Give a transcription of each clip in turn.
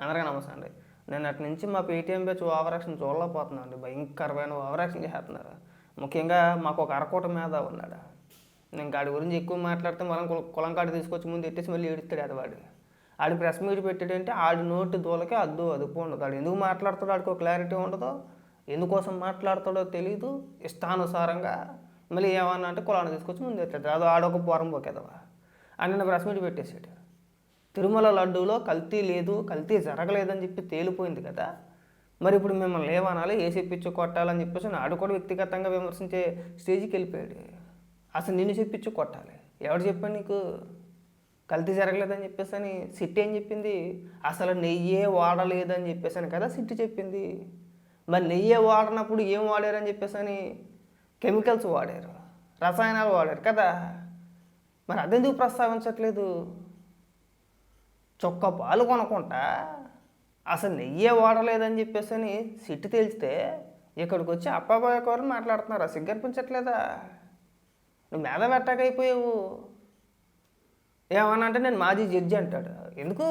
అందరికీ నమస్తే అండి. నేను అటు నుంచి మా పేటీఎం బ్యాచ్ ఓవరాక్షన్ చూడలేకపోతున్నాను అండి. భయంకరమైన ఓవరాక్షన్ చేస్తున్నారు? ముఖ్యంగా మాకు ఒక అరకోట మీద ఉన్నాడు? నేను గాడి గురించి ఎక్కువ మాట్లాడితే మనం కులం కాడి తీసుకొచ్చి ముందు ఎట్టేసి మళ్ళీ ఏడుస్తాడు అదవాడు ఆడి ప్రెస్ మీట్ పెట్టాడంటే ఆడి నోటి దూలకే అద్దు అదుపు ఉండదు. ఆడు ఎందుకు మాట్లాడతాడో ఆడికి ఒక క్లారిటీ ఉండదు. ఎందుకోసం మాట్లాడతాడో తెలియదు ఇష్టానుసారంగా మళ్ళీ ఏమన్నా అంటే కులాన్ని తీసుకొచ్చి ముందు ఎత్తాడు. అది ఆడొక పోరం పోకేదవా? అని నేను ప్రెస్ మీట్ పెట్టేసాడు తిరుమల లడ్డూలో కల్తీ లేదు కల్తీ జరగలేదని చెప్పి తేలిపోయింది కదా. మరి ఇప్పుడు మిమ్మల్ని లేవనాలి ఏసీ పిచ్చు కొట్టాలని చెప్పేసి నాడు కూడా వ్యక్తిగతంగా విమర్శించే స్టేజ్కి వెళ్ళిపోయాడు. అసలు నిన్ను చెప్పించు కొట్టాలి? ఎవడు చెప్పాడు నీకు? కల్తీ జరగలేదని చెప్పేసి అని సిట్టి ఏం చెప్పింది? అసలు నెయ్యే వాడలేదని చెప్పేసి అని కదా సిట్టి చెప్పింది. మరి నెయ్యే వాడినప్పుడు ఏం వాడారని చెప్పేసి అని కెమికల్స్ వాడారు రసాయనాలు వాడారు కదా. మరి అదెందుకు ప్రస్తావించట్లేదు? చొక్క పాలు కొనుక్కుంటా అసలు నెయ్యే వాడలేదని చెప్పేసి అని సిట్టి తేల్చితే ఇక్కడికి వచ్చి అప్పాబాయ్ కూర మాట్లాడుతున్నారా. సిగ్గనిపించట్లేదా నువ్వు మీద పెట్టకైపోయావు ఏమన్నా అంటే నేను మాజీ జడ్జి అంటాడు. ఎందుకు?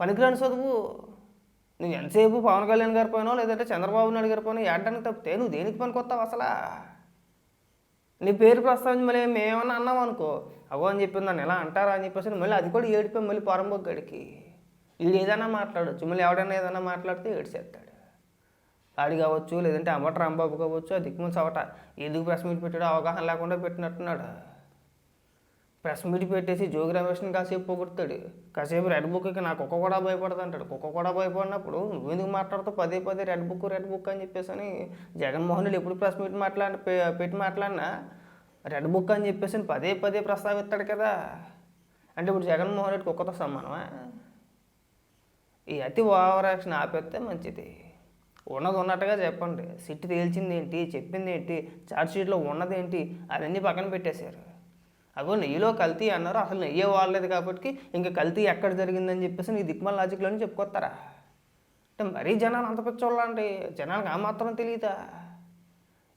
పనికిరాని చదువు. నువ్వు ఎంతసేపు పవన్ కళ్యాణ్ గారి పోయినావు లేదంటే చంద్రబాబు నాయుడు గారి పోయినా ఏడడానికి తప్పితే నువ్వు దేనికి పనికొస్తావు అసలా? నీ పేరు ప్రస్తావించి మళ్ళీ మేమేమన్నా అన్నాం అనుకో అవో అని చెప్పింది నన్ను ఎలా అంటారా అని చెప్పేసి మళ్ళీ అది కూడా ఏడిపోయి మళ్ళీ పొరంబొగ్గడికి వీడు ఏదైనా మాట్లాడచ్చు మళ్ళీ ఎవడైనా ఏదైనా మాట్లాడితే ఏడిసేస్తాడు ఆడి కావచ్చు లేదంటే అమ్మట రాంబాబు కావచ్చు ఆ దిక్కుమని చవట. ఎందుకు ప్రెస్ మీట్ పెట్టాడో అవగాహన లేకుండా పెట్టినట్టున్నాడు. ప్రెస్ మీట్ పెట్టేసి జోగి రమేష్ని కాసేపు పొగుడతాడు. కాసేపు రెడ్ బుక్కి నాకు కుక్క కూడా భయపడదు అంటాడు. కుక్క కూడా భయపడినప్పుడు నువ్వు ఎందుకు పదే పదే రెడ్ బుక్ రెడ్ బుక్ అని చెప్పేసి అని జగన్మోహన్ రెడ్డి ఎప్పుడు ప్రెస్ మీట్ మాట్లాడి పెట్టి మాట్లాడినా రెడ్ బుక్ అని చెప్పేసి అని పదే పదే ప్రస్తావిస్తాడు కదా. అంటే ఇప్పుడు జగన్మోహన్ రెడ్డి కుక్కతో సమానమా? ఈ అతి ఓవర్ యాక్షన్ ఆపేస్తే మంచిది. ఉన్నది ఉన్నట్టుగా చెప్పండి. సిట్ తేల్చింది ఏంటి చెప్పింది ఏంటి చార్జ్ షీట్లో ఉన్నది ఏంటి అవన్నీ పక్కన పెట్టేశారు. అగో నెయ్యిలో కల్తీ అన్నారు. అసలు నెయ్యే వాడలేదు కాబట్టి ఇంకా కల్తీ ఎక్కడ జరిగిందని చెప్పేసి నీ దిక్మల లాజిక్లోనే చెప్పుకొస్తారా? అంటే మరీ జనాలు అంత పిచ్చోళ్ళండి జనాలకు ఆ మాత్రం తెలియదా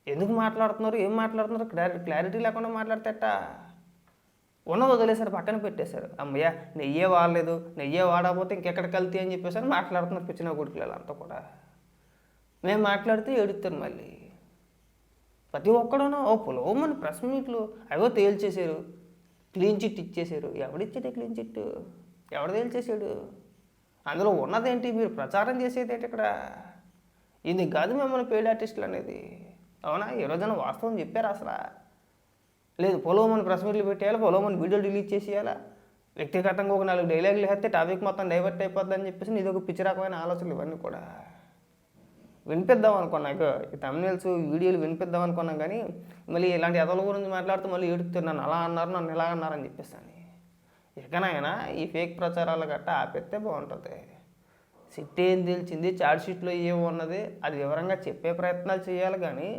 ఎందుకు మాట్లాడుతున్నారు? ఏం మాట్లాడుతున్నారు? క్లారి క్లారిటీ లేకుండా మాట్లాడతేట ఉన్న వదిలేశారు పక్కన పెట్టేశారు. అమ్మయ్య నెయ్యే వాడలేదు. నెయ్యే వాడకపోతే ఇంకెక్కడ కల్తీ అని చెప్పేసి మాట్లాడుతున్నారు పిచ్చిన గుడికి అంతా కూడా. మేము మాట్లాడితే ఏడుతారు మళ్ళీ. ప్రతి ఒక్కడను ఓ పొలవమని ప్రెస్ మీట్లు అవో తేల్చేశారు. క్లీన్ చిట్ ఇచ్చేశారు. ఎవడిచ్చాడు క్లీన్ చిట్ ఎవడు తేల్చేశాడు? అందులో ఉన్నదేంటి? మీరు ప్రచారం చేసేది ఏంటి ఇక్కడ? ఇది కాదు మిమ్మల్ని పెయిడ్ ఆర్టిస్టులు అనేది. అవునా? ఈ రోజున వాస్తవం చెప్పారు అసలు. లేదు పొలవమని ప్రెస్ మీట్లు పెట్టేయాలి? పొలవమని వీడియోలు డిలీట్ చేసేయాలా? వ్యక్తిగతంగా ఒక నాలుగు డైలాగులు వేస్తే టాపిక్ మొత్తం డైవర్ట్ అయిపోద్ది అని చెప్పేసి ఇది ఒక పిచ్చి రకమైన ఆలోచనలు ఇవన్నీ కూడా. వినిపిద్దాం అనుకున్నాక ఈ తమిళస్ వీడియోలు వినిపిద్దాం అనుకున్నాం కానీ మళ్ళీ ఇలాంటి ఎదల గురించి మాట్లాడితే మళ్ళీ ఏడుస్తారు నన్ను అలా అన్నారు నన్ను ఇలా అన్నారు అని చెప్పేసి ఈ ఫేక్ ప్రచారాలు గట్టా ఆపేస్తే బాగుంటుంది. సిట్ ఏం తెలిసింది చార్జ్ షీట్లో ఉన్నది అది వివరంగా చెప్పే ప్రయత్నాలు చేయాలి కానీ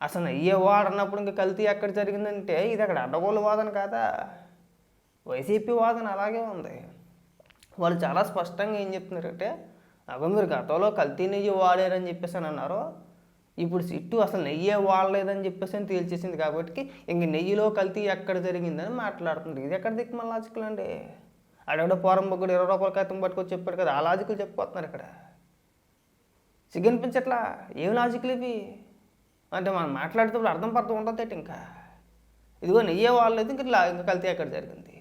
అసలు అయ్యేవో వాడన్నప్పుడు ఇంకా కల్తీ ఎక్కడ జరిగిందంటే ఇది అక్కడ అడ్డగోలు వాదన కాదా? వైసీపీ వాదన అలాగే ఉంది. వాళ్ళు చాలా స్పష్టంగా ఏం చెప్తున్నారంటే అగో మీరు గతంలో కల్తీ నెయ్యి వాడారని చెప్పేసి అని అన్నారు. ఇప్పుడు సిట్టు అసలు నెయ్యే వాడలేదని చెప్పేసి అని తేల్చేసింది కాబట్టి ఇంక నెయ్యిలో కల్తీ ఎక్కడ జరిగిందని మాట్లాడుతుంది ఇది ఎక్కడ దిక్కు మన లాజికల్ అండి? అడగడ పోరం బొగ్గుడు ఇరవై రూపాయల క్రితం పట్టుకొని చెప్పాడు కదా ఆ లాజికల్ చెప్పుకోతున్నారు ఇక్కడ. సిగ్గనిపించట్లా? ఏం లాజికల్ ఇవి అంటే మనం మాట్లాడేటప్పుడు అర్థం పర్థం ఉండదు ఇంకా? ఇదిగో నెయ్యే వాడలేదు ఇంకా ఇంకా కల్తీ ఎక్కడ జరిగింది?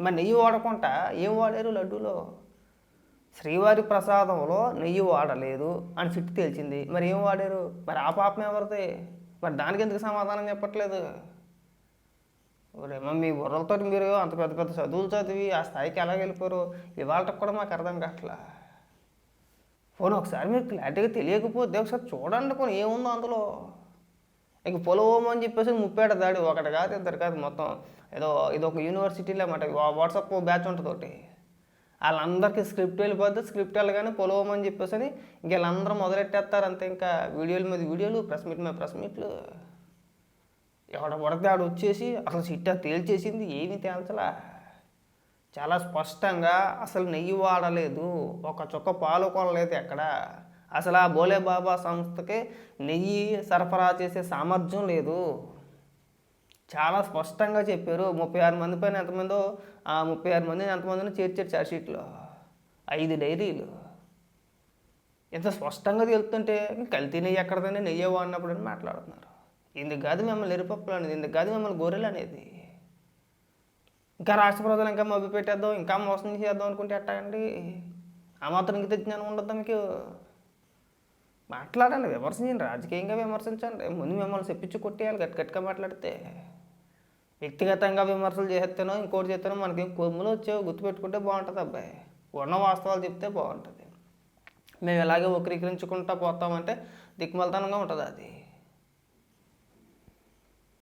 మరి నెయ్యి వాడకుండా ఏం వాడారు లడ్డూలో? శ్రీవారి ప్రసాదంలో నెయ్యి వాడలేదు అని సిట్టి తేల్చింది. మరి ఏం వాడారు? మరి ఆ పాపం ఎవరిది? మరి దానికి ఎందుకు సమాధానం చెప్పట్లేదు? ఒరేమో మీ బుర్రలతో మీరు అంత పెద్ద పెద్ద చదువులు చదివి ఆ స్థాయికి ఎలా వెళ్ళిపోరు? ఇవాళకి కూడా మాకు అర్థం కావట్లా. పోనీ ఒకసారి మీరు క్లారిటీగా తెలియకపోతే ఒకసారి చూడండి పోనీ ఏముందో అందులో. ఇంక పొలవమని అని చెప్పేసి ముప్పేట దాడి ఒకటి కాదు ఇద్దరు కాదు మొత్తం. ఏదో ఇది ఒక యూనివర్సిటీలో అన్నమాట వాట్సాప్ బ్యాచ్ ఉంటుంది ఒకటి వాళ్ళందరికీ స్క్రిప్ట్ వెళ్ళిపోతే స్క్రిప్ట్ వెళ్ళగానే పొలవమని చెప్పేసి అని ఇంక వీళ్ళందరూ మొదలెట్టేస్తారు అంతే. ఇంకా వీడియోల మీద వీడియోలు ప్రెస్ మీట్ మీద ప్రెస్ మీట్లు. ఎవడ పడితే ఆడు వచ్చేసి అసలు సిట్టా తేల్చేసింది ఏమీ తేల్చలా. చాలా స్పష్టంగా అసలు నెయ్యి వాడలేదు. ఒక చుక్క పాలు కొనలేదు ఎక్కడ. అసలు ఆ బోలే బాబా సంస్థకి నెయ్యి సరఫరా చేసే సామర్థ్యం లేదు. చాలా స్పష్టంగా చెప్పారు. ముప్పై ఆరు మంది పైన ఎంతమందో ఆ ముప్పై ఆరు మందిని ఎంతమందినో చేర్చారు చార్జ్షీట్లో. ఐదు డైరీలు. ఇంత స్పష్టంగా తెలుస్తుంటే కల్తీ నెయ్యి ఎక్కడదనే నెయ్యి వాడినప్పుడు అని మాట్లాడుతున్నారు. ఇందుకు కాదు మిమ్మల్ని ఎరుపప్పులు అనేది ఇందుకు కాదు మిమ్మల్ని గొర్రెలు అనేది. ఇంకా రాష్ట్ర ప్రజలు ఇంకా మభ్య పెట్టేద్దాం ఇంకా మోసం చేద్దాం అనుకుంటే ఎట్టాగండి? ఆ మాత్రం ఇంక జ్ఞానం ఉండద్దా మీకు? మాట్లాడండి విమర్శించండి రాజకీయంగా విమర్శించండి. ముందు మిమ్మల్ని చెప్పించి కొట్టేయాలి గట్టి గట్టిగా మాట్లాడితే. వ్యక్తిగతంగా విమర్శలు చేస్తేనో ఇంకోటి చేస్తేనో మనకి కొమ్ములు వచ్చేవి గుర్తుపెట్టుకుంటే బాగుంటుంది అబ్బాయి. ఉన్న వాస్తవాలు చెప్తే బాగుంటుంది. మేము ఇలాగే వక్రీకరించుకుంటా పోతామంటే దిక్మలతనంగా ఉంటుంది అది.